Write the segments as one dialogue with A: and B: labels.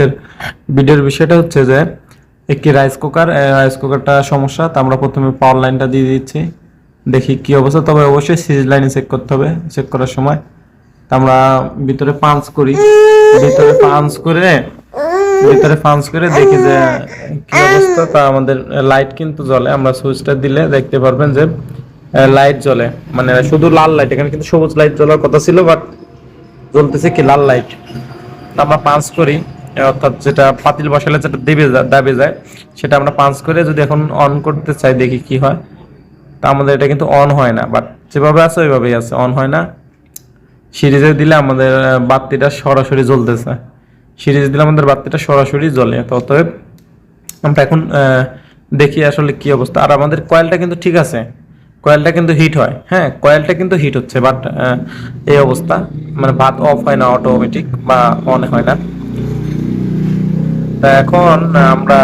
A: আজকের ভিডিওর বিষয়টা হচ্ছে যে, একটি রাইস কুকার রাইস কুকারটা সমস্যা, তা আমরা প্রথমে পাওয়ার লাইনটা দিয়ে দিচ্ছি। দেখি কি অবস্থা, তবে অবশ্যই সিরিজ লাইনে চেক করতে হবে চেক করার সময়। আমরা ভিতরে পাঞ্চ করি। ভিতরে পাঞ্চ করে, ভিতরে পাঞ্চ করে দেখি যে কি অবস্থা। তা আমাদের লাইট কিন্তু জ্বলে, আমরা সুইচটা দিলে দেখতে পারবেন যে লাইট জ্বলে। মানে শুধু লাল লাইট এখানে কিন্তু সবুজ লাইট জ্বলার কথা ছিল বাট জ্বলতেছে কি লাল লাইট আমরা পাঞ্চ করি। অর্থাৎ যেটা পাতিল বসালে যেটা দেবে দাবে যায়, সেটা আমরা পাঞ্চ করে যদি এখন অন করতে চাই, দেখি কি হয়। তা আমাদের এটা কিন্তু অন হয় না বাট যেভাবে আছে ওইভাবেই আছে অন হয় না। সিরিজে দিলে আমাদের বাতিটা সরাসরি জ্বলতেছে। সিরিজে দিলে আমাদের বাতিটা সরাসরি জ্বলে অতএব আমরা এখন দেখি আসলে কি অবস্থা। আর আমাদের কয়েলটা কিন্তু ঠিক আছে কয়েলটা কিন্তু হিট হয়। হ্যাঁ কয়েলটা কিন্তু হিট হচ্ছে বাট এই অবস্থা মানে ভাত অফ হয় না অটোমেটিক বা অন হয় না। তা এখন আমরা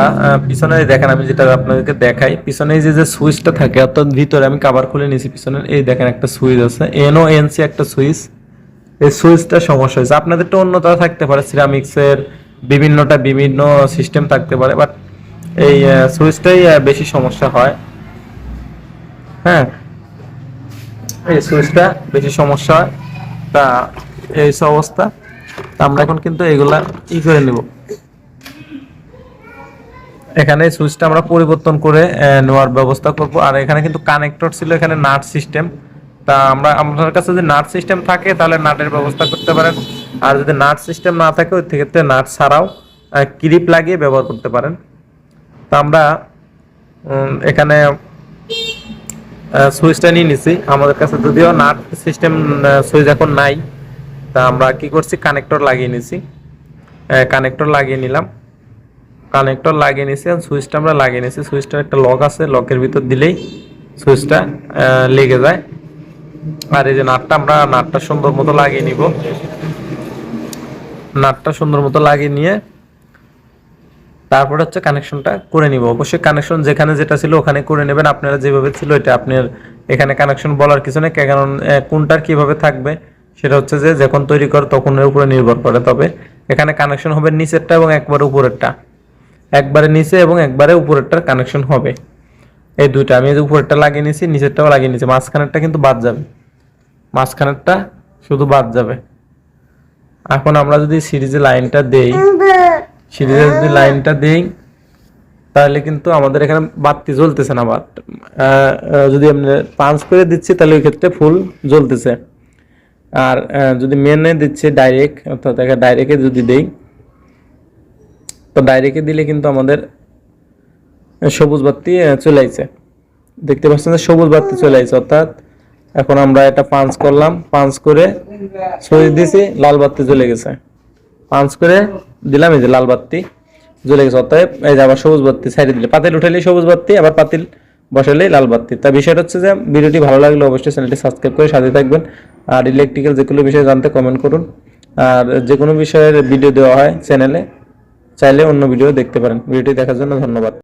A: পিছনে দেখেন আমি যেটা আপনাদেরকে দেখাই। পিছনে যে যে সুইচটা থাকে, অর্থাৎ ভিতরে আমি কাবার খুলে নিয়েছি, পিছনে এই দেখেন একটা সুইচ আছে এনও এনসি একটা সুইচ। এই সুইচটা সমস্যা হয়েছে। আপনাদের তো অন্যতা থাকতে পারে সিরামিক্স এর বিভিন্নটা বিভিন্ন সিস্টেম থাকতে পারে বাট এই সুইচটাই বেশি সমস্যা হয়। হ্যাঁ এই সুইচটা বেশি সমস্যা হয়। তা এই অবস্থা। আমরা এখন কিন্তু এগুলা ই করে নিব। এখানে সুইচটা আমরা পরিবর্তন করে নেওয়ার ব্যবস্থা করব। আর এখানে কিন্তু কানেক্টর ছিল এখানে নাট সিস্টেম তা আমরা, আপনার কাছে যদি নাট সিস্টেম থাকে, তাহলে নাটের ব্যবস্থা করতে পারেন। আর যদি নাট সিস্টেম না থাকে, ওই ক্ষেত্রে নাট ছাড়াও ক্লিপ লাগিয়ে ব্যবহার করতে পারেন। তা আমরা এখানে সুইচটা নিয়ে নিছি। আমাদের কাছে যদিও নাট সিস্টেম সুইচ এখন নাই। তা আমরা কি করছি? কানেক্টর লাগিয়ে নিছি। কানেক্টর লাগিয়ে নিলাম। কানেক্টর লাগিয়ে নিছি আর সুইচটা আমরা লাগিয়ে নিছি সুইচটার একটা লক আছে, লকের ভিতর দিলেই সুইচটা লেগে যায়। আর এই যে নাটটা আমরা, নাটটা সুন্দর মতো লাগিয়ে নিব। নাটটা সুন্দর মতো লাগিয়ে নিয়ে তারপরে হচ্ছে কানেকশনটা করে নিব। অবশ্যই কানেকশন যেখানে যেটা ছিল ওখানে করে নেবেন। আপনারা যেভাবে ছিল এটা আপনার এখানে কানেকশন বলার কিছু নেই। কারণ কোনটার কীভাবে থাকবে সেটা হচ্ছে যে যখন তৈরি করে তখন এর উপরে নির্ভর করে। তবে এখানে কানেকশন হবে নিচেরটা এবং একবার উপরেরটা। একবারে নিচে এবং একবারে উপরেরটার কানেকশন হবে। এই দুইটা, আমি যে উপরেরটা লাগিয়ে নিয়েছি নিচেরটাও লাগিয়ে নিয়েছি মাঝখানেরটা কিন্তু বাদ যাবে। মাঝখানেরটা শুধু বাদ যাবে। এখন আমরা যদি সিরিজে লাইনটা দেই সিরিজে যদি লাইনটা দেই, তাহলে কিন্তু আমাদের এখানে বাতি জ্বলতেছে না, বাট যদি আমরা পাঞ্চ করে দিচ্ছি, তাহলে ওই ক্ষেত্রে ফুল জ্বলতেছে। আর যদি মেনে দিচ্ছে ডাইরেক্ট অর্থাৎ ডাইরেক্টে যদি দেই তো ডাইরেক্টে দিলে কিন্তু আমাদের সবুজ বাতি চলে আইছে। দেখতে পাচ্ছেন যে সবুজ বাতি চলে আইছে, অর্থাৎ এখন আমরা এটা পাঞ্চ করলাম। পাঞ্চ করে সুইচ দিয়েছি, লাল বাতি জ্বলে গেছে। পাঞ্চ করে দিলাম, এই যে লাল বাতি জ্বলে গেছে। অতএব এই যে আবার সবুজ বাতি সাইডে দিলে, পাতিল উঠালেই সবুজ বাতি, আবার পাতিল বসালেই লাল বাতি। তা বিষয়টা হচ্ছে যে ভিডিওটি ভালো লাগলে অবশ্যই চ্যানেলটি সাবস্ক্রাইব করে সাথে থাকবেন। আর ইলেকট্রিক্যাল যে কোনো বিষয়ে জানতে কমেন্ট করুন। আর যে কোনো বিষয়ের ভিডিও দেওয়া হয় চ্যানেলে চাইলে অন্য ভিডিও দেখতে পারেন। ভিডিওটি দেখার জন্য ধন্যবাদ।